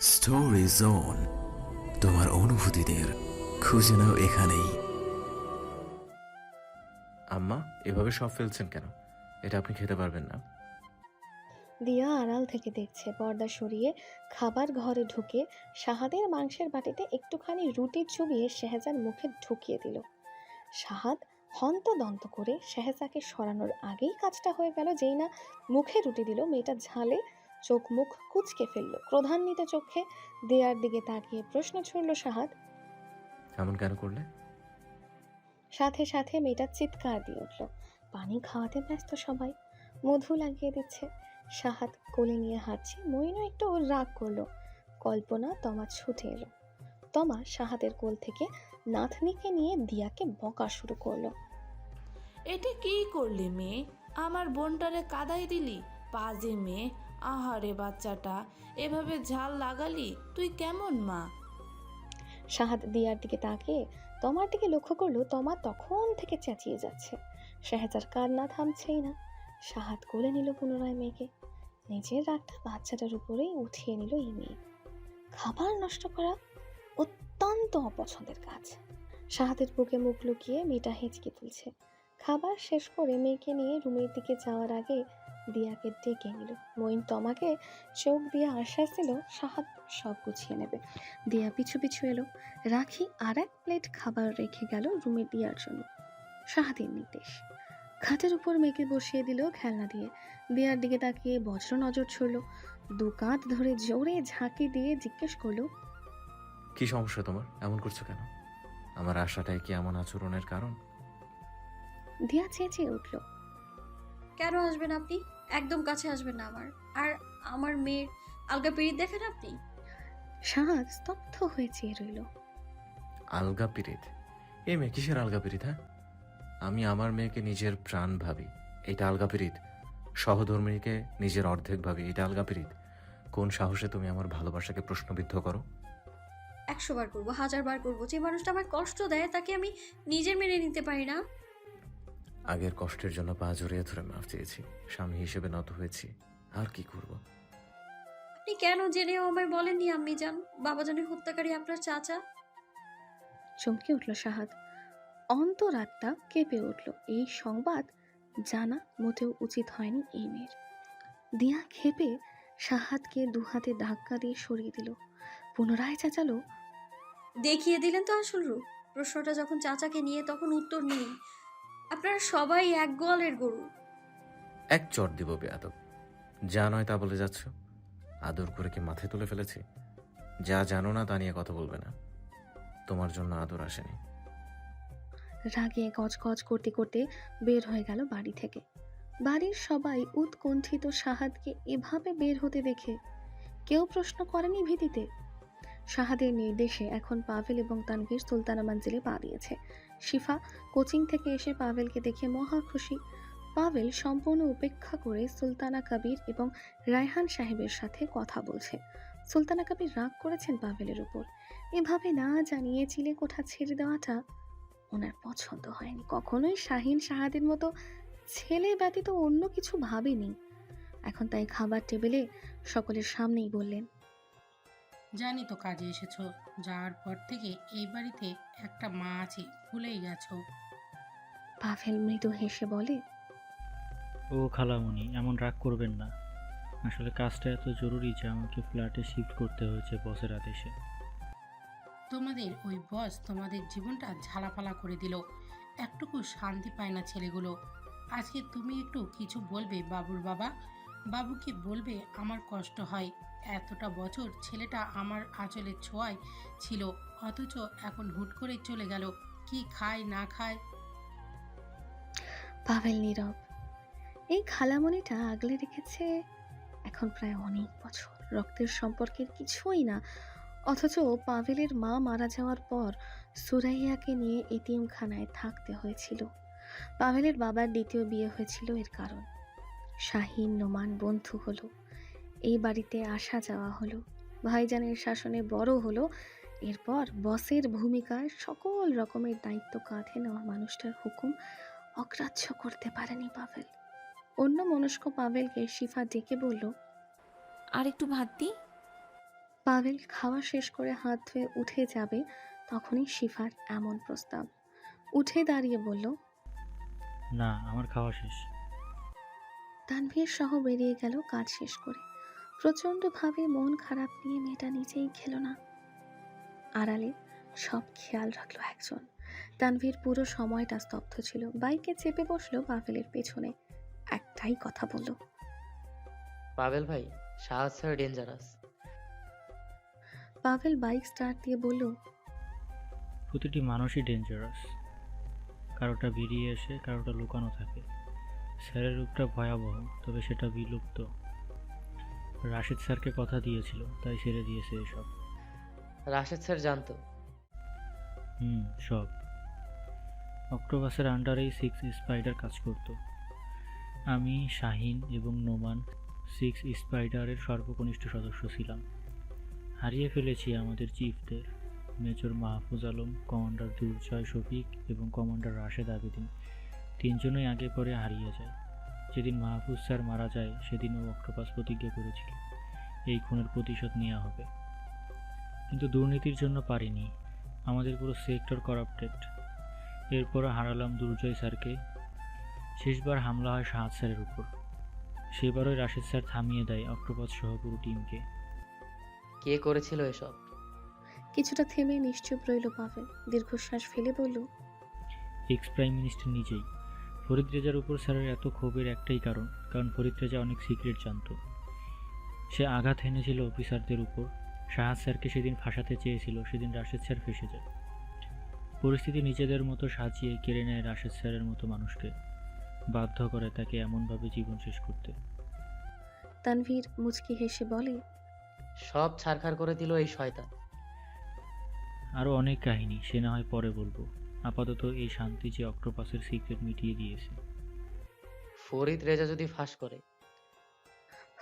Story zone তোমার অনুভূতিদের খুঁজে নাও এখানেই। আম্মা এভাবে সব ফেলছেন কেন? এটা আপনি খেতে পারবেন না। দিয়া আড়াল থেকে দেখছে পর্দা সরিয়ে খাবার ঘরে ঢুকে শাহাদের মাংসের বাটিতে একটুখানি রুটি চুবিয়ে শেহজার মুখে ঢুকিয়ে দিল। শাহাদ হন্তদন্ত করে শেহজাকে সরানোর আগেই কাজটা হয়ে গেল যেই না মুখে রুটি দিল মেয়েটা ঝালে চোখ মুখ কুচকে ফেলল। ক্রোধান্বিত চোখে দেয়ার দিকে তাকিয়ে প্রশ্ন ছুড়ল শাহাদ। এমন কেন করলে? সাথে সাথে মেয়েটা চিৎকার দিয়ে উঠল। পানি খাওয়াতে ব্যস্ত সবাই। মধু লাগিয়ে দিচ্ছে। সাহাত কোলে নিয়ে হাঁটছে। মইনও একটু রাগ করল। কল্পনা তমা ছুটে এলো। তমা সাহাতের কোল থেকে নাতনিকে নিয়ে দিয়াকে বকা শুরু করল। এটা কি করলি মেয়ে? আমার বোনটারে কাদাই দিলি? পাজে মেয়ে। আহারে বাচ্চাটা, এভাবে ঝাল লাগালি, তুই কেমন মা? সাহাদ দিয়ার দিকে তাকিয়ে তমার দিকে লক্ষ্য করল তমা তখন থেকে চেঁচিয়ে যাচ্ছে। শাহজার কান্না থামছেই না। সাহাদ কোলে নিল পুনরায় মেয়েকে। নিজের রাগটা বাচ্চাটার উপরেই উঠিয়ে নিল এই মেয়ে। খাবার নষ্ট করা অত্যন্ত অপছন্দের কাজ। সাহাদের বুকে মুখ লুকিয়ে মেয়েটা হেঁচকে তুলছে। খাবার শেষ করে মেয়েকে নিয়ে রুমের দিকে যাওয়ার আগে দিয়াকে ডেকে নিল। মইন তমাকে চোখ দিয়ে আশ্বাস দিল সাহাদ সব গুছিয়ে নেবে। দিয়া পিছু পিছু এলো। রাখি আর এক প্লেট খাবার রেখে গেল রুমে দিয়ার জন্য। শাহাদের নির্দেশ। খাটের উপর মেয়েকে বসিয়ে দিল খেলনা দিয়ে। দিয়ার দিকে তাকিয়ে বজ্র নজর ছড়ল। দু কাঁধ ধরে জোরে ঝাঁকি দিয়ে জিজ্ঞেস করল কি সমস্যা তোমার? এমন করছ কেন? আমার আশাটাই কি এমন আচরণের কারণ? দিয়া চেঁচিয়ে উঠল কেন আসবেন আপনি? একদম কাছে আসবেন না আমার। আর আমার মেয়ের আলগা পিড়িত দেখেন আপনি? শাহাদ স্তব্ধ হয়ে চেয়ে রইল। আলগা পিরিত এ মেয়ে কিসের আলগা পিরিত হ্যাঁ? আমি আমার মেয়েকে নিজের প্রাণ ভাবি এটা আলগা পিরিত সহধর্মিনীকে নিজের অর্ধেক ভাবি এটা আলগা পিরিত কোন সাহসে তুমি আমার ভালোবাসাকে প্রশ্নবিদ্ধ করো? একশো বার করব হাজার বার করব। যে মানুষটা আমার কষ্ট দেয় তাকে আমি নিজের মেনে নিতে পারি না। আগের কষ্টের জন্য পা জড়িয়ে ধরে মাফ চেয়েছি। স্বামী হিসেবে নত হয়েছি। আর কি করব? আপনি কেন জেনেও আমায় বলেননি আম্মি যান বাবাজানের হত্যাকারী আপনার চাচা? চমকে উঠল শাহাদ। অন্তরাত্মা কেঁপে উঠল। এই সংবাদ জানা মোটেও উচিত হয়নি এই মেয়ের। দিয়া খেপে শাহাদকে দুহাতে ধাক্কা দিয়ে সরিয়ে দিল। পুনরায় চেঁচালো দেখিয়ে দিলেন তো আসল রূপ। প্রশ্নটা যখন চাচাকে নিয়ে তখন উত্তর নেই। আপনারা সবাই এক গোয়ালের গরু। এক চট দিব বেয়াদব। যা নয় তা বলে যাচ্ছ? আদর করে কি মাথায় তুলে ফেলেছি? যা জানো না তা নিয়ে কথা বলবে না। তোমার জন্য আদর আসেনি। রাগে গজগজ করতে করতে বের হয়ে গেল বাড়ি থেকে। বাড়ির সবাই উৎকণ্ঠিত সাহাদকে এভাবে বের হতে দেখে কেউ প্রশ্ন করেনি ভীতিতে। সাহাদের নির্দেশে এখন পাভেল এবং তানভীর সুলতানা মঞ্জিলে পা দিয়েছে। শিফা কোচিং থেকে এসে পাভেলকে দেখে মহা খুশি। পাভেল সম্পূর্ণ উপেক্ষা করে সুলতানা কবির এবং রায়হান সাহেবের সাথে কথা বলছে। সুলতানা কবির রাগ করেছেন পাভেলের উপর। এভাবে না জানিয়ে চিলে কোঠা ছেড়ে দেওয়াটা ওনার পছন্দ হয়নি। কখনোই শাহিন শাহাদের মতো ছেলে ব্যতীত অন্য কিছু ভাবেনি। এখন তাই খাবার টেবিলে সকলের সামনেই বললেন, জানি তো কাজে এসেছ। যাওয়ার পর থেকে এই বাড়িতে একটা মা আছে ভুলেই গেছো। পাভেল মৃদু হেসে বলে ও খালামণি এমন রাগ করবেন না। আসলে কাজটা এত জরুরি যে আমাকে ফ্ল্যাটে শিফট করতে হয়েছে বসের আদেশে। তোমাদের ওই বস তোমাদের জীবনটা ঝালাপালা করে দিল। একটুকু শান্তি পায় না ছেলেগুলো। আজকে তুমি একটু কিছু বলবে বাবুর বাবা? বাবু কি বলবে? আমার কষ্ট হয়। এতটা বছর ছেলেটা আমার আঁচলের ছোঁয়ায় ছিল, অথচ এখন হুট করে চলে গেল। কি খায়, না খায়? পাভেল নীরব, এই খালামণিটা আগলে রেখেছে এখন প্রায় অনেক বছর। রক্তের সম্পর্কের কিছুই না, অথচ পাভেলের মা মারা যাওয়ার পর সুরাইয়াকে নিয়ে এতিমখানায় থাকতে হয়েছিল। পাভেলের বাবার দ্বিতীয় বিয়ে হয়েছিল এর কারণ। শাহিন, নোমান বন্ধু হলো। এই বাড়িতে আসা যাওয়া হলো। ভাইজানের শাসনে বড় হলো। এরপর বসের ভূমিকায় সকল রকমের দায়িত্ব কাঁধে নেওয়া মানুষটার হুকুম অগ্রাহ্য করতে পারেনি পাভেল। অন্য মনস্ক পাভেলকে শিফা ডেকে বলল আর একটু ভাত দি পাভেল খাওয়া শেষ করে হাত ধুয়ে উঠে যাবে তখনই শিফার এমন প্রস্তাব। উঠে দাঁড়িয়ে বলল না আমার খাওয়া শেষ। তানভীর সহ বেরিয়ে গেল কাজ শেষ করে। প্রচণ্ডভাবে মন খারাপ নিয়ে মেয়েটা নিজেই খেলো না। আড়ালে সব খেয়াল রাখল একজন। তানভীর পুরো সময়টা স্তব্ধ ছিল। বাইকে চেপে বসল পাভেলের পেছনে। একটাই কথা বলল। পাভেল ভাই সাহস sir dangerous Pavel bike start দিয়ে বলল প্রতিটি মানুষই ডেঞ্জারাস কারোটা বেরিয়ে এসে কারোটা লুকানো থাকে। স্যারের রূপটা ভয়াবহ তবে সেটা বিলুপ্ত। রাশেদ স্যারকে কথা দিয়েছিল তাই ছেড়ে দিয়েছে এসব। রাশেদ স্যার জানতো। হুম সব। অক্টোপাসের আন্ডারেই সিক্স স্পাইডার কাজ করত। আমি শাহিন এবং নোমান সিক্স স্পাইডারের সর্বকনিষ্ঠ সদস্য ছিলাম। হারিয়ে ফেলেছি আমাদের চিফদের মেজর মাহফুজ আলম কমান্ডার দুর্জয় শফিক এবং কমান্ডার রাশেদ আবেদিন। তিনজনই আগে পরে হারিয়ে যায়। যেদিন মাহফুজ স্যার মারা যায় সেদিন ও অক্টোপাস প্রতিজ্ঞা করেছিল এই খুনের প্রতিশোধ নেওয়া হবে। কিন্তু দুর্নীতির জন্য পারিনি আমাদের পুরো সেক্টর করাপ্টেড এরপর হারালাম দুর্জয় স্যারকে শেষবার হামলা হয় শাহাদ স্যারের উপর। সেবারই রাশেদ স্যার থামিয়ে দেয় অক্টোপাস সহ পুরো টিমকে। কে করেছিল এসব? কিছুটা থেমে নিশ্চুপ রইল পাভেল দীর্ঘশ্বাস ফেলে বলল এক্স প্রাইম মিনিস্টার নিজেই। ফরিদ রেজার উপর স্যারের এত ক্ষোভের একটাই কারণ কারণ ফরিদ রেজা অনেক সিক্রেট জানতো। সে আঘাত এনেছিল অফিসারদের উপর। শাহাদ স্যারকে সেদিন ফাঁসাতে চেয়েছিল সেদিন রাশেদ স্যার ফেসে যায়। পরিস্থিতি নিজেদের মতো সাজিয়ে কেড়ে নেয় রাশেদ স্যারের মতো মানুষকে। বাধ্য করে তাকে এমনভাবে জীবন শেষ করতে। তানভীর মুচকি হেসে বলে সব ছারখার করে দিল এই শয়তান। আরও অনেক কাহিনী সে না হয় পরে বলব। আপাতত এই শান্তি যে অক্টোপাসের সিক্রেট মিটিয়ে দিয়েছে। ফরিদ রেজা যদি ফাঁস করে।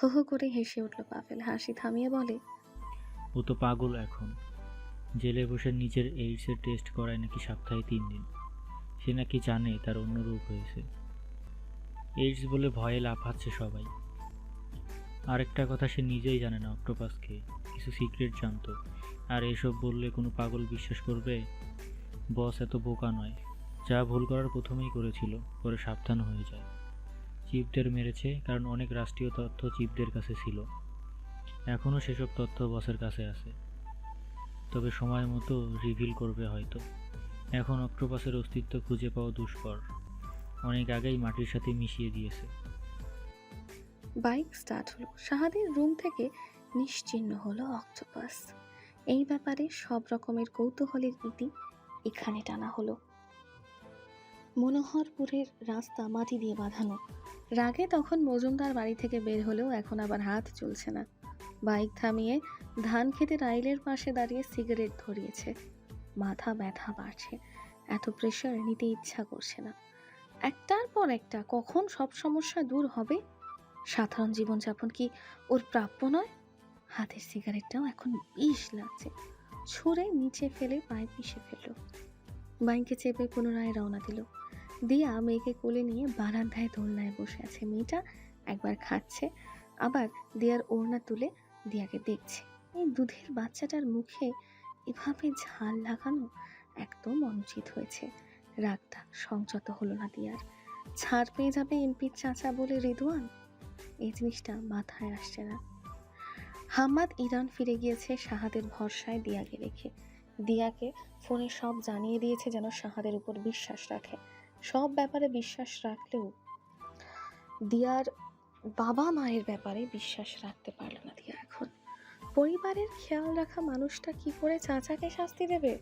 হো হো করে হেসে উঠল পাভেল। হাসি থামিয়ে বলে ও তো পাগল এখন। জেলে বসে নিজের এইডসের টেস্ট করায় নাকি সপ্তাহে তিন দিন। সে নাকি জানে তার অন্য রূপ হয়েছে। এইডস বলে ভয়ে লাফাচ্ছে সবাই। আরেকটা কথা সে নিজেই জানে না অক্টোপাসকে। কিছু সিক্রেট জানতো। আর এসব বললে কোনো পাগল বিশ্বাস করবে? বস এত বোকা নয়। যা ভুল করার প্রথমেই করেছিল, পরে সাবধান হয়ে যায়। চিপদের মেরেছে কারণ অনেক রাষ্ট্রীয় তথ্য চিপদের কাছে ছিল। এখনও সেসব তথ্য বসের কাছে আছে। তবে সময় মতো রিভিল করবে হয়তো। এখন অক্টোপাসের অস্তিত্ব খুঁজে পাওয়া দুষ্কর। অনেক আগেই মাটির সাথে মিশিয়ে দিয়েছে। বাইক স্টার্ট হলো। শাহাদের রুম থেকে নিশ্চিহ্ন হলো অক্টোপাস। এই ব্যাপারে সব রকমের কৌতূহলের ইতি এখানে টানা হলো। মনোহরপুরের রাস্তা মাটি দিয়ে বাঁধানো। রাগে তখন মজুমদার বাড়ি থেকে বের হলেও এখন আবার হাত চলছে না। বাইক থামিয়ে ধান খেতে রাইলের পাশে দাঁড়িয়ে সিগারেট ধরিয়েছে। মাথা ব্যথা বাড়ছে। এত প্রেশার নিতে ইচ্ছা করছে না। একটার পর একটা কখন সব সমস্যা দূর হবে? সাধারণ জীবনযাপন কি ওর প্রাপ্য নয়? হাতের সিগারেটটাও এখন বিষ লাগছে। ছুঁড়ে নিচে ফেলে পায়ে পিষে ফেলল। বাইকে চেপে পুনরায় রওনা দিল। দিয়া মেয়েকে কোলে নিয়ে বারান্দায় দোলনায় বসে আছে। মেয়েটা একবার খাচ্ছে, আবার দিয়ার ওড়না তুলে দিয়াকে দেখছে। এই দুধের বাচ্চাটার মুখে এভাবে ঝাল লাগানো একদম অনুচিত হয়েছে। রাগটা সংযত হলো না দিয়ার। ছাড় পেয়ে যাবে এমপির চাচা বলে রিদওয়ান এই জিনিসটা মাথায় আসছে না। হাম্মাদ ইরান ফিরে গিয়েছে শাহাদের ভরসায় দিয়াকে রেখে। দিয়াকে ফোনে সব জানিয়ে দিয়েছে যেন শাহাদের উপর বিশ্বাস রাখে। সব ব্যাপারে বিশ্বাস রাখলেও দিয়ার বাবা মায়ের ব্যাপারে বিশ্বাস রাখতে পারল না দিয়া এখন। পরিবারের খেয়াল রাখা মানুষটা কি করে চাচাকে শাস্তি দেবে?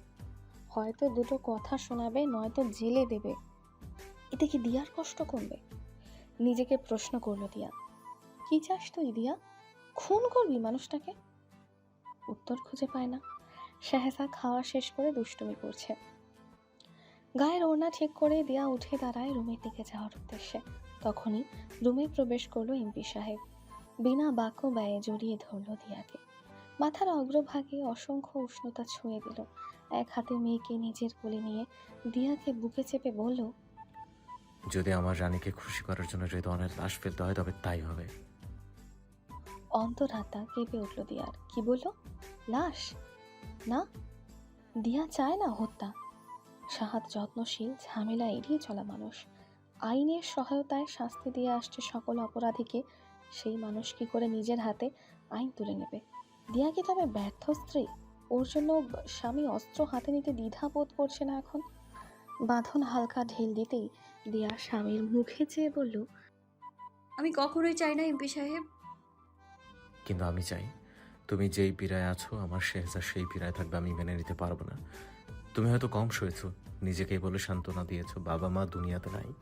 হয়তো দুটো কথা শোনাবে, নয়তো জেলে দেবে। এতে কি দিয়ার কষ্ট কমবে? নিজেকে প্রশ্ন করল দিয়া। কি চাস তুই, দিয়া? খুন করবি মানুষটাকে? উত্তর খুঁজে পায় না। শাহেজা খাওয়া শেষ করে দুষ্টুমি করছে। গায়ের ওড়না ঠিক করে দিয়া উঠে দাঁড়ায় রুমের দিকে যাওয়ার উদ্দেশ্যে। তখনই রুমে প্রবেশ করল এমপি সাহেব। বিনা বাক্য ব্যয়ে জড়িয়ে ধরল দিয়াকে। মাথার অগ্রভাগে অসংখ্য উষ্ণতা ছুঁয়ে দিল। এক হাতে মেয়েকে নিজের কোলে নিয়ে দিয়াকে বুকে চেপে বলল, যদি আমার রানীকে খুশি করার জন্য রেদওয়ানের লাশ ফেলতে হয় তবে তাই হবে। অন্তরাত্মা কেঁপে উঠল দিয়ার। কি বলল? লাশ? না? দিয়া চায় না হত্যা। সাহাত যত্নশীল ঝামেলা এড়িয়ে চলা মানুষ। আইনের সহায়তায় শাস্তি দিয়ে আসছে সকল অপরাধীকে, সেই মানুষ কি করে নিজের হাতে আইন তুলে নেবে? দিয়া কি তবে ব্যর্থ স্ত্রী? ওর জন্য স্বামী অস্ত্র হাতে নিতে দ্বিধা বোধ করছে না এখন? বাঁধন হালকা ঢিল দিতেই দিয়া স্বামীর মুখে চেয়ে বলল, আমি কখনোই চাই না এমপি সাহেব। কিন্তু আমি চাই তুমি যেই পীড়ায় আছো আমার শেহজা সেই পীড়ায় থাকবে আমি মেনে নিতে পারব না। তুমি হয়তো কম শুয়েছো নিজেকেই বলে সান্ত্বনা দিয়েছ বাবা মা দুনিয়াতে নাই।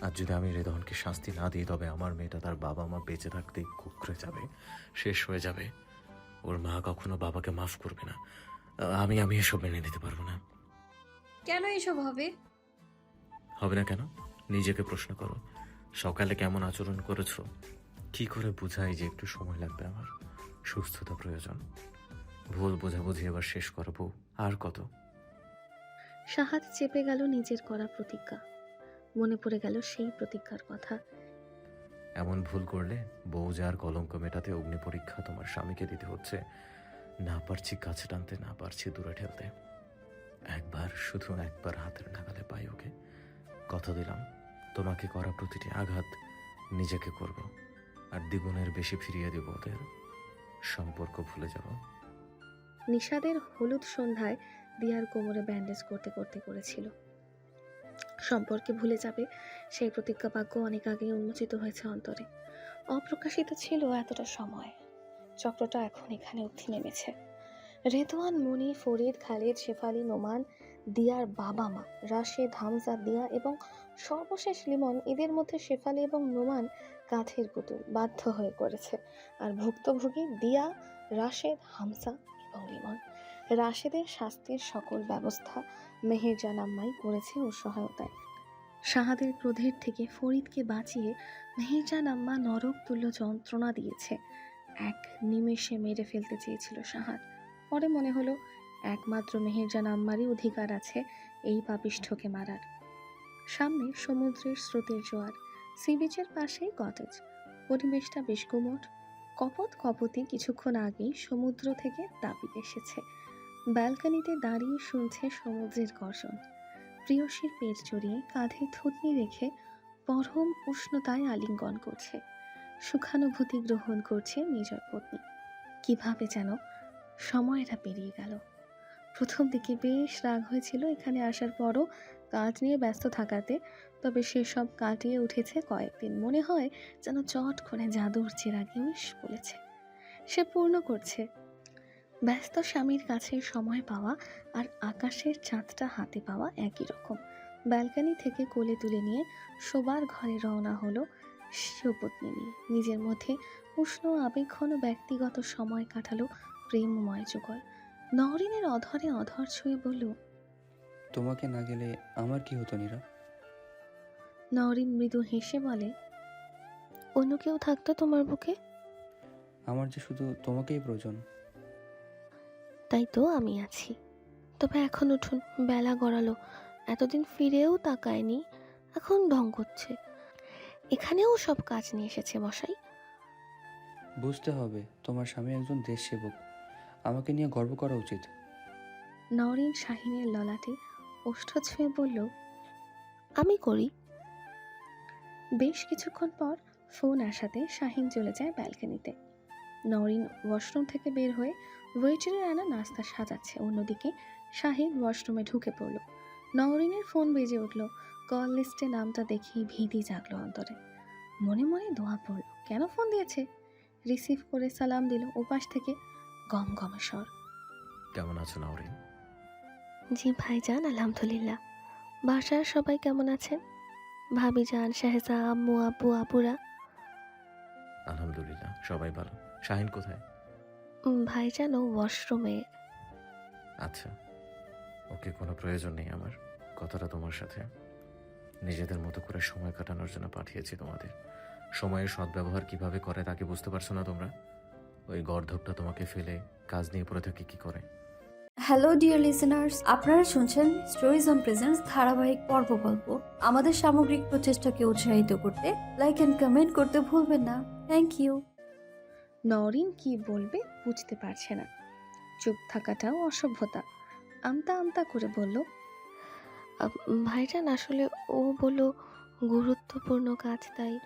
আর যদি আমি হৃদয়নকে শাস্তি না দিই তবে আমার মেয়েটা তার বাবা মা বেঁচে থাকতেই কুকড়ে যাবে শেষ হয়ে যাবে। ওর মা কখনো বাবাকে মাফ করবে না। আমি আমি এসব মেনে নিতে পারব না। কেন এসব হবে? হবে না কেন? নিজেকে প্রশ্ন করো। সকালে কেমন আচরণ করেছ? কি করে বোঝাই যে একটু সময় লাগবে আমার? সুস্থতা প্রয়োজন। ভুল বোঝাবুঝি এবার শেষ করব আর কত? সাহাদ চেপে গেল নিজের করা প্রতিজ্ঞা। মনে পড়ে গেল সেই প্রতিজ্ঞার কথা। এমন ভুল করলে বউ যার কলঙ্ক মেটাতে অগ্নি পরীক্ষা তোমার স্বামীকে দিতে হচ্ছে না পারছি কাছে টানতে না পারছি দূরে ঠেলতে। একবার শুধু একবার হাতের নাগালে পাই ওকে। কথা দিলাম তোমাকে করা প্রতিটি আঘাত নিজেকে করব। আর দ্বিগুণের বেশি ফিরিয়ে দেব ওদের সম্পর্ক ভুলে যাব। নিষাদের হলুদ সন্ধ্যায় দিয়ার কোমরে ব্যান্ডেজ করতে করতে করেছিল। সম্পর্কে ভুলে যাবে, সেই প্রতিজ্ঞা বাক্য অনেক আগেই উন্মোচিত হয়েছে অন্তরে। অপ্রকাশিত ছিল এতটা সময়। চক্রটা এখন এখানে উঠি নেমেছে। রেদওয়ান, মনি, ফরিদ, খালিদ, শেফালি, নোমান দিয়ার বাবা মা, রাশেদ, হামজা, দিয়া এবং সর্বশেষ লিমন এদের মধ্যে শেফালি এবং নোমান কাঠের পুতুল বাধ্য হয়ে করেছে। আর ভুক্তভোগী দিয়া, রাশেদ, হামজা এবং লিমন। রাশেদের শাস্তির সকল ব্যবস্থা মেহেরজান আম্মাই করেছে ওর সহায়তায়। শাহাদের ক্রোধের থেকে ফরিদকে বাঁচিয়ে মেহেরজান আম্মা নরক তুল্য যন্ত্রণা দিয়েছে। এক নিমেষে মেরে ফেলতে চেয়েছিল শাহাদ। পরে মনে হলো একমাত্র মেহেরজান আম্মারই অধিকার আছে এই পাপিষ্ঠকে মারার। সামনে সমুদ্রের স্রোতের জোয়ার, সি বিচের পাশেই কটেজ। পরিবেশটা বেশ গুমট কপত কপতি কিছুক্ষণ আগেই সমুদ্র থেকে দাবি এসেছে। ব্যালকনিতে দাঁড়িয়ে শুনছে সমুদ্রের গর্জন। প্রিয়সীর পেট জড়িয়ে কাঁধে থুতনি রেখে পরম উষ্ণতায় আলিঙ্গন করছে। সুখানুভূতি গ্রহণ করছে নিজের পত্নী। কীভাবে যেন সময়টা পেরিয়ে গেল। প্রথম দিকে বেশ রাগ হয়েছিল এখানে আসার পরও কাজ নিয়ে ব্যস্ত থাকাতে, তবে সেসব কাটিয়ে উঠেছে কয়েকদিন। মনে হয় যেন চট করে জাদুর চেরাগে উইশ বলেছে। সে পূর্ণ করছে। ব্যস্ত স্বামীর কাছে সময় পাওয়া আর আকাশের চাঁদটা হাতে পাওয়া একই রকম। ব্যালকানি থেকে কোলে তুলে নিয়ে শোবার ঘরে রওনা হলো শিবপত্নী নিয়ে নিজের মধ্যে উষ্ণ আবেগঘন ব্যক্তিগত সময় কাটালো প্রেমময় যুগল। নরিনের অধরে অধর ছুঁয়ে বলল তোমাকে না গেলে আমার কি হতো নীরা? নরিন মৃদু হেসে বলে অন্য কেউ থাকতো তোমার বুকে? আমার যে শুধু তোমাকেই প্রয়োজন। তাই তো আমি আছি। তবে এখন উঠুন বেলা গড়ালো। এতদিন ফিরেও তাকায়নি এখন ঢং করছে। এখানেও সব কাজ নিয়ে এসেছে মশাই। বুঝতে হবে তোমার স্বামী একজন দেশ সেবক আমাকে নিয়ে গর্ব করা উচিত। নরিন শাহিনের ললাটে ওষ্ঠ ছুঁয়ে বলল, আমি করি। বেশ কিছুক্ষণ পর ফোন আসাতে শাহিন চলে যায় ব্যালকনিতে। নরিন ওয়াশরুম থেকে বের হয়ে ওয়েটারের আনা নাস্তা সাজাচ্ছে। অন্যদিকে শাহিন ওয়াশরুমে ঢুকে পড়ল। নরিনের ফোন বেজে উঠল। কল লিস্টে নামটা দেখেই ভীতি জাগলো অন্তরে। মনে মনে দোয়া পড়ল, কেন ফোন দিয়েছে? রিসিভ করে সালাম দিল ওপাশ থেকে গম গমে স্বর। কেমন আছো নাওরিন জি ভাইজান আলহামদুলিল্লাহ। বাসার সবাই কেমন আছেন? ভাবি যান শাহেজা আম্মু আব্বু আপুরা? আলহামদুলিল্লাহ সবাই ভালো। শাহিন কোথায়? ভাইজান ও ওয়াশরুমে। আচ্ছা ওকে কোনো প্রয়োজন নেই আমার। কথাটা তোমার সাথে। নিজেদের মতো করে সময় কাটানোর জন্য পাঠিয়েছি তোমাদের। সময়ের সদ্ব্যবহার কীভাবে করে তাকে বুঝতে পারছ না তোমরা? ওই গর্ধবটা তোমাকে ফেলে কাজ নিয়ে পড়ে থাকে কি করে? হ্যালো ডিয়ার লিসেনার্স আপনারা শুনছেন স্টোরিজ অন প্রেজেন্স ধারাবাহিক পর্ব গল্প। আমাদের সামগ্রিক প্রচেষ্টাকে উৎসাহিত করতে লাইক অ্যান্ড কমেন্ট করতে ভুলবেন না। থ্যাংক ইউ নরিন কি বলবে বুঝতে পারছে না। চুপ থাকাটাও অসভ্যতা। আমতা আমতা করে বলল "আপ- ভাইজান আসলে ও বলল গুরুত্বপূর্ণ কাজ তাই।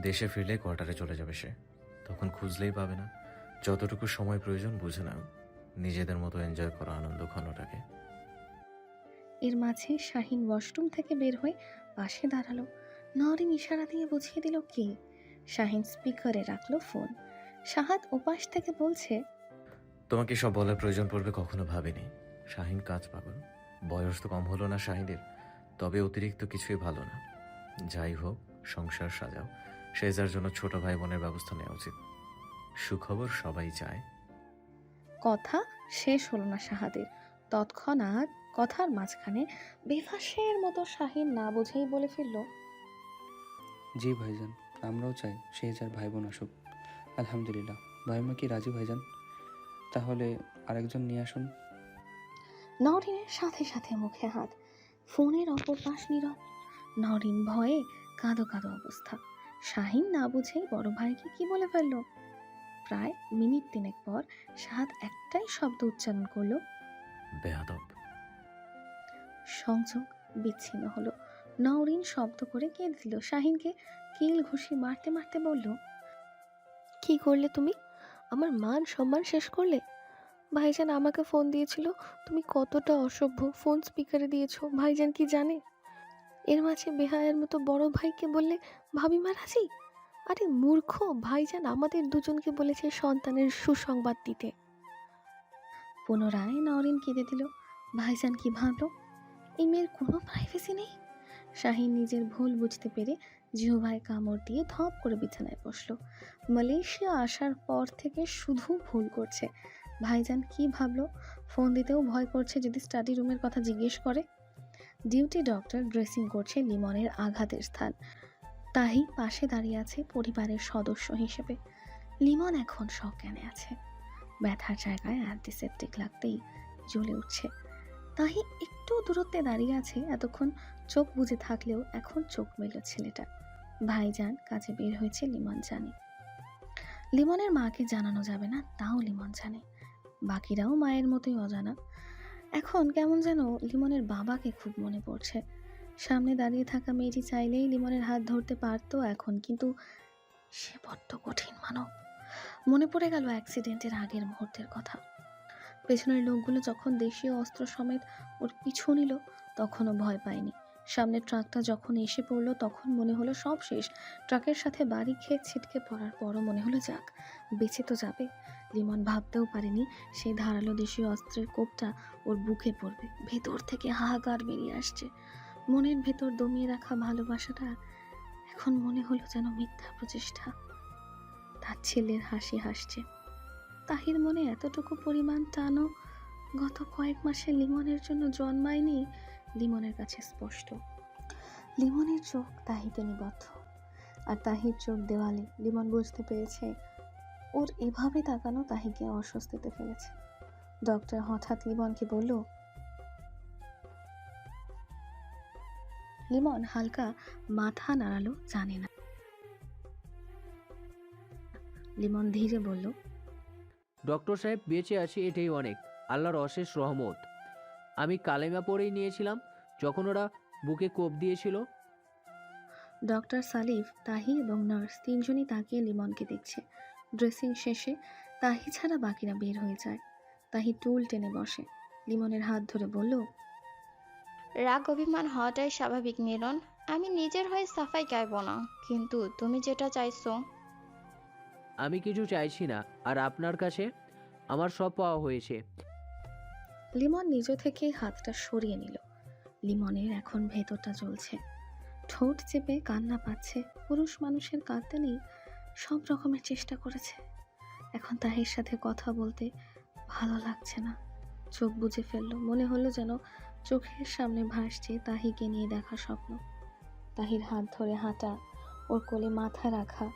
দেশে ফিরলে কোয়ার্টারে চলে যাবে সে। তখন খুঁজলেই পাবে না। যতটুকু সময় প্রয়োজন বুঝে নাও। নিজেদের মতো এনজয় করো আনন্দ ক্ষণটাকে। এর মাঝে শাহিন ওয়াশরুম থেকে বের হয়ে পাশে দাঁড়াল। নরিন ইশারা দিয়ে বুঝিয়ে দিল কে। শাহিন স্পিকারে রাখল ফোন শাহাদ ওপাশ থেকে বলছে তোমাকে সব বলার প্রয়োজন পড়বে কখনো ভাবিনি। শাহিন কাজ পাগল। বয়স তো কম হলো না শাহিনের। তবে অতিরিক্ত কিছুই ভালো না। যাই হোক সংসার সাজাও। সেজার জন্য ছোট ভাই বোনের ব্যবস্থা নেওয়া উচিত। সুখবর সবাই চায়। কথা শেষ হলো না শাহাদের তৎক্ষণাৎ কথার মাঝখানে বেফাসের মতো শাহিন না বুঝেই বলে ফেলল জি ভাইজান আমরাও চাই সে যার ভাই বোন আসুক। আলহামদুলিল্লাহ। ভাইমা কি রাজি ভাইজান? তাহলে আরেকজন নিয়ে আসুন। নরিনের সাথে সাথে মুখে হাত। ফোনের অপর পাশ নীরব। নরিন ভয়ে কাঁদো কাঁদো অবস্থা। শাহিন না বুঝেই বড় ভাইকে কি বলে ফেলল? প্রায় মিনিট তিনেক পর সাদ একটাই শব্দ উচ্চারণ করল। বেহাদব সংযোগ বিচ্ছিন্ন হলো। নওরিন শব্দ করে কেঁদে দিল। শাহিনকে কিল ঘুষি মারতে মারতে বলল কি করলে তুমি? আমার মান সম্মান শেষ করলে? ভাইজান আমাকে ফোন দিয়েছিল। তুমি কতটা অসভ্য। ফোন স্পিকারে দিয়েছ। ভাইজান কি জানে? এর মাঝে বেহায়ের মতো বড় ভাইকে বললে, ভাবি মারাজি? আরে মূর্খ, ভাইজান আমাদের দুজনকে বলেছে সন্তানের সুসংবাদ দিতে। পুনরায় নরিন কেঁদে দিল, ভাইজান কি ভাবল? এই মেয়ের কোনো প্রাইভেসি নেই? শাহিন নিজের ভুল বুঝতে পেরে জিহুভাই কামড় দিয়ে ধপ করে বিছানায় বসল। মালয়েশিয়া আসার পর থেকে শুধু ভুল করছে। ভাইজান কি ভাবলো? ফোন দিতেও ভয় করছে যদি স্টাডি রুমের কথা জিজ্ঞেস করে। ডিউটি ডক্টর ড্রেসিং করছে লিমনের আঘাতের স্থান। তাহি পাশে দাঁড়িয়ে আছে পরিবারের সদস্য হিসেবে। লিমন এখন সজ্ঞানে আছে। ব্যথার জায়গায় অ্যান্টিসেপটিক লাগতেই জ্বলে উঠছে। তাহি একটু দূরত্বে দাঁড়িয়ে আছে, এতক্ষণ চোখ বুজে থাকলেও এখন চোখ মেল ছেলেটা। ভাইজান কাজে বের হয়েছে লিমন জানে। লিমনের মাকে জানানো যাবে না, তাও লিমন জানে। বাকিরাও মায়ের মতোই অজানা। এখন কেমন যেন লিমনের বাবাকে খুব মনে পড়ছে। সামনে দাঁড়িয়ে থাকা মেয়েটি চাইলেই লিমনের হাত ধরতে পারতো এখন, কিন্তু সে বড্ড কঠিন মানব। মনে পড়ে গেল অ্যাক্সিডেন্টের আগের মুহূর্তের কথা। পেছনের লোকগুলো যখন দেশীয় অস্ত্র সমেত ওর পিছু নিল, তখনও ভয় পায়নি। সামনের ট্রাকটা যখন এসে পড়ল, তখন মনে হলো সব শেষ। ট্রাকের সাথে বাড়ি খেয়ে ছিটকে পড়ার পরও মনে হলো, যাক, বেঁচে তো যাবে। লিমন ভাবতেও পারেনি সেই ধারালো দেশীয় অস্ত্রের কোপটা ওর বুকে পড়বে। ভেতর থেকে হাহাকার বেরিয়ে আসছে। মনের ভেতর দমিয়ে রাখা ভালোবাসাটা এখন মনে হলো যেন মিথ্যা প্রচেষ্টা। তার ছেলের হাসি হাসছে। তাহির মনে এতটুকু পরিমাণ টানও গত কয়েক মাসে লিমনের জন্য জন্মায়নি লিমনের কাছে স্পষ্ট। লিমনের চোখ তাহিতে নিবদ্ধ। আর তাহির চোখ দেওয়ালে লিমন বুঝতে পেরেছে, ওর এভাবে তাকানো তাহিকে অস্বস্তিতে ফেলেছে। ডক্টর হঠাৎ লিমনকে বলল, লিমন হালকা মাথা নাড়ালো, জানে না। লিমন ধীরে বলল, ডক্টর সাহেব, বেঁচে আছি এটাই অনেক। আল্লাহর অশেষ রহমত। আমি কালেমা পড়েই নিয়েছিলাম যখন ওরা বুকে কোপ দিয়েছিল। ডক্টর সালিফ তাহি এবং নার্স তিনজনই তাকিয়ে লিমনকে দেখছে। ড্রেসিং শেষে তাহি ছাড়া বাকিরা বের হয়ে যায়। তাহি টুল টেনে বসে। লিমনের হাত ধরে বলল রাগ অভিমান হওয়াটাই স্বাভাবিক মিলন। আমি নিজের হয়ে সাফাই গাইব না কিন্তু তুমি যেটা চাইছো। আমি কিছু চাইছি না আর আপনার কাছে? আমার সব পাওয়া হয়েছে। লিমন নিজ থেকেই হাতটা সরিয়ে নিল। লিমনের এখন ভেতরটা জ্বলছে। ঠোঁট চেপে কান্না পাচ্ছে। পুরুষ মানুষের কাঁদতে নেই, সব রকমের চেষ্টা করেছে। এখন তাহির সাথে কথা বলতে ভালো লাগছে না। চোখ বুজে ফেলল। মনে হলো যেন চোখের সামনে ভাসছে তাহিকে নিয়ে দেখা স্বপ্ন। তাহির হাত ধরে হাঁটা, ওর কোলে মাথা রাখা,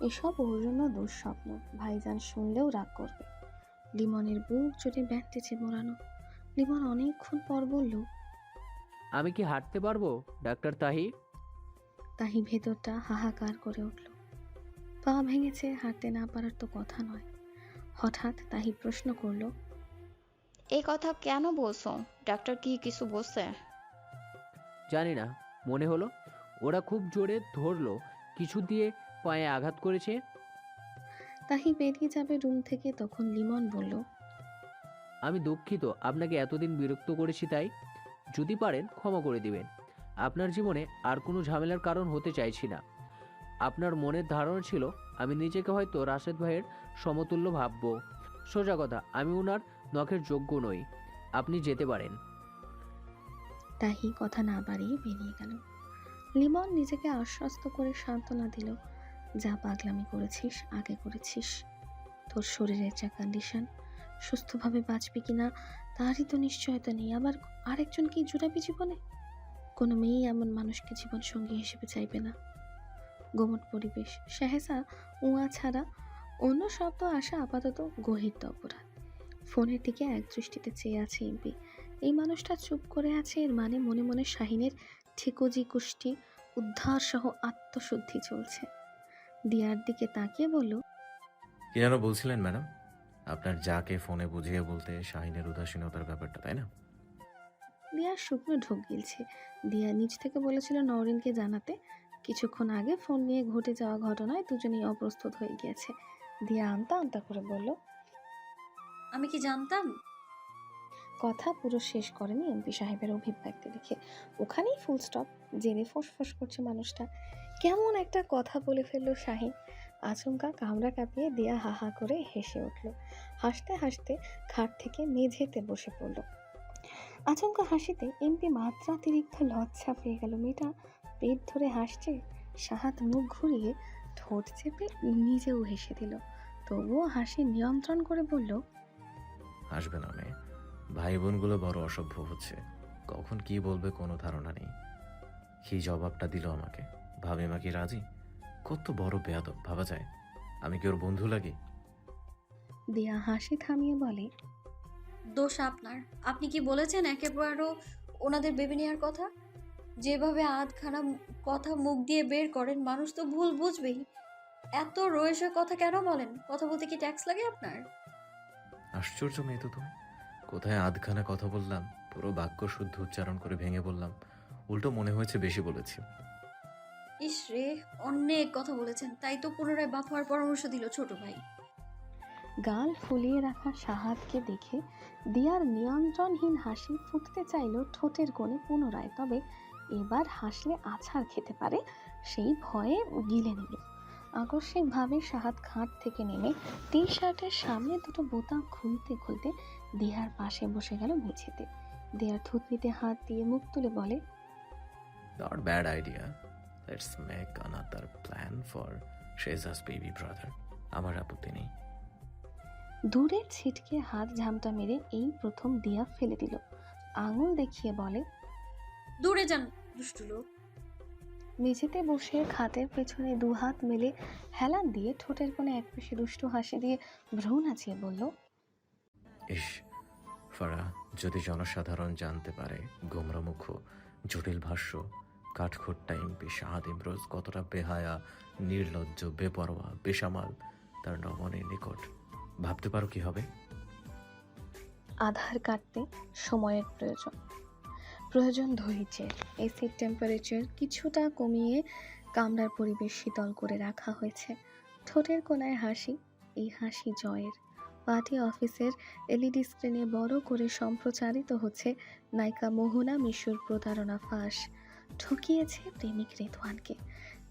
এসব ওর জন্য দুঃস্বপ্ন। ভাইজান শুনলেও রাগ করবে। লিমনের বুক জুড়ে ব্যান্ডেজে মোড়ানো লিমন অনেকক্ষণ পর বলল আমি কি হাঁটতে পারব ডাক্তার তাহি? তাহি ভেতরটা হাহাকার করে উঠল। পা ভেঙেছে হাঁটতে না পারার তো কথা নয়। হঠাৎ তাহি প্রশ্ন করল এই কথা কেন বলছো? ডাক্তার কি কিছু বলছে? জানি না মনে হলো ওরা খুব জোরে ধরলো কিছু দিয়ে পায়ে আঘাত করেছে। তাহি বেরিয়ে যাবে রুম থেকে তখন লিমন বলল আমি দুঃখিত আপনাকে এতদিন বিরক্ত করেছি তাই। যদি পারেন ক্ষমা করে দিবেন। আপনার জীবনে আর কোনো ঝামেলার কারণ হতে চাইছি না। আপনার মনের ধারণা ছিল আমি নিজেকে হয়তো রাশেদ ভাইয়ের সমতুল্য ভাববো। সোজা কথা আমি ওনার নখের যোগ্য নই। আপনি যেতে পারেন। তাহি কথা না বাড়িয়ে বেরিয়ে গেল। লিমন নিজেকে আশ্বস্ত করে সান্ত্বনা দিল। যা পাগলামি করেছিস, আগে করেছিস। তোর শরীরের যা কন্ডিশন সুস্থভাবে বাঁচবি কিনা তারই তো নিশ্চয়তা নেই। আবার আরেকজন কি জুড়াবি জীবনে? কোনো মেয়েই এমন মানুষকে জীবন সঙ্গী হিসেবে চাইবে না। গোমট পরিবেশ। শাহেসা উঁয়া ছাড়া অন্য শব্দ আসা আপাতত গহিত অপরাধ ফোনের দিকে এক দৃষ্টিতে চেয়ে আছে এমপি এই মানুষটা চুপ করে আছে এর মানে মনে মনে শাহিনের ঠিকুজি কুষ্টি উদ্ধার সহ আত্মশুদ্ধি চলছে। দিয়ার দিকে তাকিয়ে বলল কি যেন বলছিলেন ম্যাডাম? আপনার যাকে ফোনে বুঝিয়ে বলতে শাহিনের উদাসীনতার ব্যাপারটা তাই না? দিয়া শুকনো ঢোক গিলছে। দিয়া নিজ থেকে বলেছিল নওরিনকে জানাতে। কিছুক্ষণ আগে ফোন নিয়ে ঘটে যাওয়া ঘটনায় দুজনেই অপ্রস্তুত হয়ে গিয়েছে। দিয়া আমতা আমতা করে বলল আমি কি জানতাম? কথা পুরো শেষ করেনি এমপি সাহেবের অভিব্যক্তি দেখে। ওখানেই ফুল স্টপ জেনে ফোঁস ফোঁস করছে মানুষটা। কেমন একটা কথা বলে ফেলল শাহিন। আচমকা কামড়া কাঁপিয়ে দিয়া হা হা করে হেসে উঠল। হাসতে হাসতে খাট থেকে মেঝেতে বসে পড়ল। আচমকা হাসিতে এমপি মাত্রাতিরিক্ত লজ্জা পেয়ে গেল। মেয়েটা পেট ধরে হাসছে, সাহাত মুখ ঘুরিয়ে ঠোঁট চেপে নিজেও হেসে দিল। তবুও হাসি নিয়ন্ত্রণ করে বলল আসবে না মেয়ে। ভাই বোনগুলো বড় অসভ্য হচ্ছে। কখন কি বলবে কোনো ধারণা নেই। কি জবাবটা দিল আমাকে? ভাবে মা কি রাজি? কত বড় বেয়াদব ভাবা যায়? আমি কি ওর বন্ধু লাগি? দিয়া হাসি থামিয়ে বলে দোষ আপনার। আপনি কি বলেছেন একেবারও ওনাদের বেবি নেওয়ার কথা? যেভাবে আধখানা কথা মুখ দিয়ে বের করেন মানুষ তো ভুল বুঝবেই। এত রয়েছে কথা কেন বলেন? কথা বলতে কি ট্যাক্স লাগে আপনার? আশ্চর্য মেয়ে তো তুমি। কোথায় আধখানা কথা বললাম পুরো বাক্য শুদ্ধ উচ্চারণ করে ভেঙে বললাম। উল্টো মনে হয়েছে বেশি বলেছি। ইস রে অনেক কথা বলেছেন। তাই তো পুনরায় বাপ হওয়ার পরামর্শ দিল ছোট ভাই। গাল ফুলিয়ে রাখা সাহাদকে দেখে দিয়ার নিয়ন্ত্রণহীন হাসি ফুটতে চাইল ঠোঁটের কোণে পুনরায় তবে এবার হাসলে আছাড় খেতে পারে সেই ভয়ে গিলে নিল। আকস্মিকভাবে সাহাদ খাট থেকে নেমে টি শার্টের সামনে দুটো বোতাম খুলতে খুলতে দিহার পাশে বসে গেল মেঝেতে। দেয়ার থুতনিতে হাত দিয়ে মুখ তুলে বলে not bad idea let's make another plan for Sheza's baby brother আমার আপত্তি নেই দূরের ছিটকে হাত ঝামটা মেরে এই প্রথম দিয়া ফেলে দিল। আঙুল দেখিয়ে বলে দূরে যান দুষ্টু লোক। মেঝেতে বসে খাটের পেছনে দু হাত মেলে হেলান দিয়ে ঠোঁটের কোণে এক পেশে দুষ্টু হাসি দিয়ে ভ্রু নাচিয়ে বলল ইস ফারা যদি জনসাধারণ জানতে পারে গোমরামুখ জটিল ভাষ্য কাঠখোট্টা এমপি শাহাদ ইমরোজ কতটা বেহায়া, নির্লজ্জ, বেপরোয়া, বেসামাল, তার নমনের নিকট। ভাবতে পারো কি হবে? আধার কাটতে সময়ের প্রয়োজন। প্রয়োজন ধৈর্যের। এসির টেম্পারেচার কিছুটা কমিয়ে কামরার পরিবেশ শীতল করে রাখা হয়েছে। ঠোঁটের কোনায় হাসি, এই হাসি জয়ের। পার্টি অফিসের এলইডি স্ক্রিনে বড় করে সম্প্রচারিত হচ্ছে নায়িকা মোহনা মিশুর প্রতারণা ফাঁস। ঠকিয়েছে প্রেমিক রেদওয়ানকে।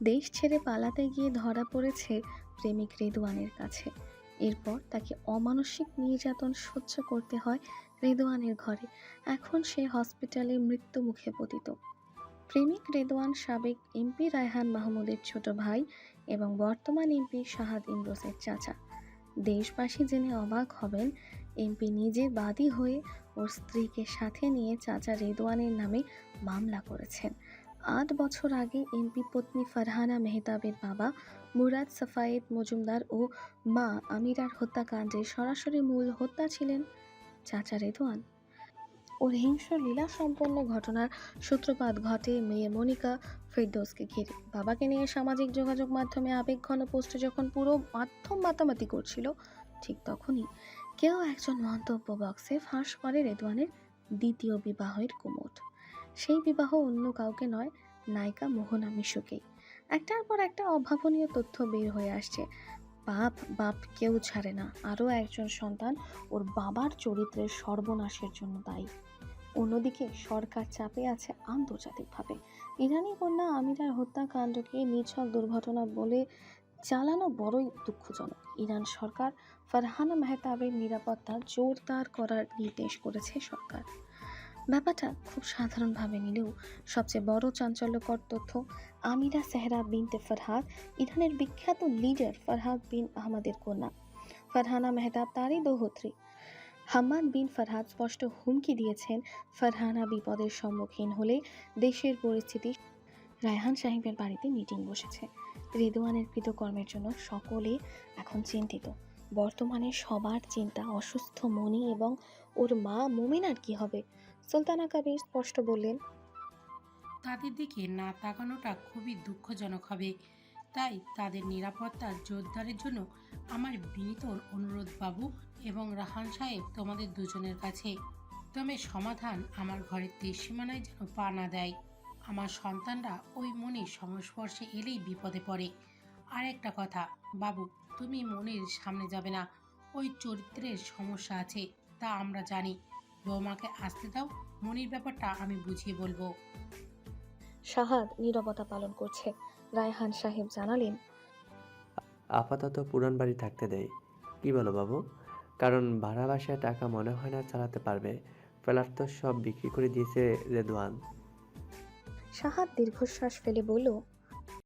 দেশ ছেড়ে পালাতে গিয়ে ধরা পড়েছে প্রেমিক রেদওয়ানের কাছে। এরপর তাকে অমানসিক নির্যাতন সহ্য করতে হয় রেদওয়ানের ঘরে। এখন সে হসপিটালে মৃত্যু মুখে পতিত। প্রেমিক রেদওয়ান সাবেক এমপি রায়হান মাহমুদের ছোট ভাই এবং বর্তমান এমপি শাহাদ ইমরোজের চাচা। দেশবাসী জেনে অবাক হবেন এমপি নিজে বাদী হয়ে ওর স্ত্রীকে সাথে নিয়ে চাচা রেদওয়ানের নামে মামলা করেছেন। আট বছর আগে এমপি পত্নী ফারহানা মেহতাবের বাবা মুরাদ সাফায়েত মজুমদার ও মা আমিরার হত্যাকাণ্ডের সরাসরি মূল হত্যা ছিলেন চাচা রেদওয়ান। ওর হিংস্র লীলা সম্পন্ন ঘটনার সূত্রপাত ঘটে মেয়ে মনিকা ফেরদৌসকে ঘিরে। বাবাকে নিয়ে সামাজিক যোগাযোগ মাধ্যমে আবেগঘন পোস্টে যখন পুরো মাধ্যম মাতামাতি করছিল, ঠিক তখনই কেউ একজন মন্তব্য বক্সে ফাঁস করে রেদওয়ানের দ্বিতীয় বিবাহের কুমোট সেই বিবাহ অন্য কাউকে নয়, নায়িকা মোহনা মিশুকেই। একটার পর একটা অভাবনীয় তথ্য বের হয়ে আসছে। বাপ বাপ কেউ ছাড়ে না। আরও একজন সন্তান ওর বাবার চরিত্রের সর্বনাশের জন্য দায়ী। অন্যদিকে সরকার চাপে আছে আন্তর্জাতিকভাবে। ইরানি কন্যা আমিরার হত্যাকাণ্ডকে নিছক দুর্ঘটনা বলে চালানো বড়ই দুঃখজনক। ইরান সরকার ফারহানা মেহতাবের নিরাপত্তা জোরদার করার নির্দেশ করেছে সরকার। ব্যাপারটা খুব সাধারণভাবে নিলেও সবচেয়ে বড় চাঞ্চল্যকর তথ্য আমিরা সেহরা বিনতে ফরহাদ, ইরানের বিখ্যাত লিডার ফরহাদ বিন আহমদের কন্যা। ফারহানা মেহতাব তারই দোহত্রী। হাম্মাদ বিন ফরহাদ স্পষ্ট হুমকি দিয়েছেন ফারহানা বিপদের সম্মুখীন হলে দেশের পরিস্থিতি। রায়হান সাহেবের বাড়িতে মিটিং বসেছে। রেদওয়ানের কৃতকর্মের জন্য সকলে এখন চিন্তিত। বর্তমানে সবার চিন্তা অসুস্থ মনি এবং ওর মা মুমিনার কি হবে? সুলতানা কাবির স্পষ্ট বললেন, তাদের দিকে না তাকানোটা খুবই দুঃখজনক হবে। তাই তাদের নিরাপত্তার জোরদারের জন্য আমার বিনীত অনুরোধ বাবু এবং রাহান সাহেব তোমাদের দুজনের কাছে। তবে সমাধান আমার ঘরের তীর সীমানায় যেন পা না দেয়। আমার সন্তানরা ওই মনির সংস্পর্শে এলেই বিপদে পড়ে। আর একটা কথা, বাবু তুমি মনের সামনে যাবে না। ওই চরিত্রের সমস্যা আছে তা আমরা জানি। বৌমাকে আসতে দাও মনির ব্যাপারটা আমি বুঝিয়ে বলব। শাহাদ নীরবতা পালন করছে। রায়হান সাহেব জানালেন আপাতত পুরান বাড়ি থাকতে দেয় কি বলো বাবু? কারণ ভাড়া বাসায় টাকা মনে হয় না চালাতে পারবে। ফ্ল্যাট তো সব বিক্রি করে দিয়েছে রেদওয়ান শাহাদ দীর্ঘশ্বাস ফেলে বলল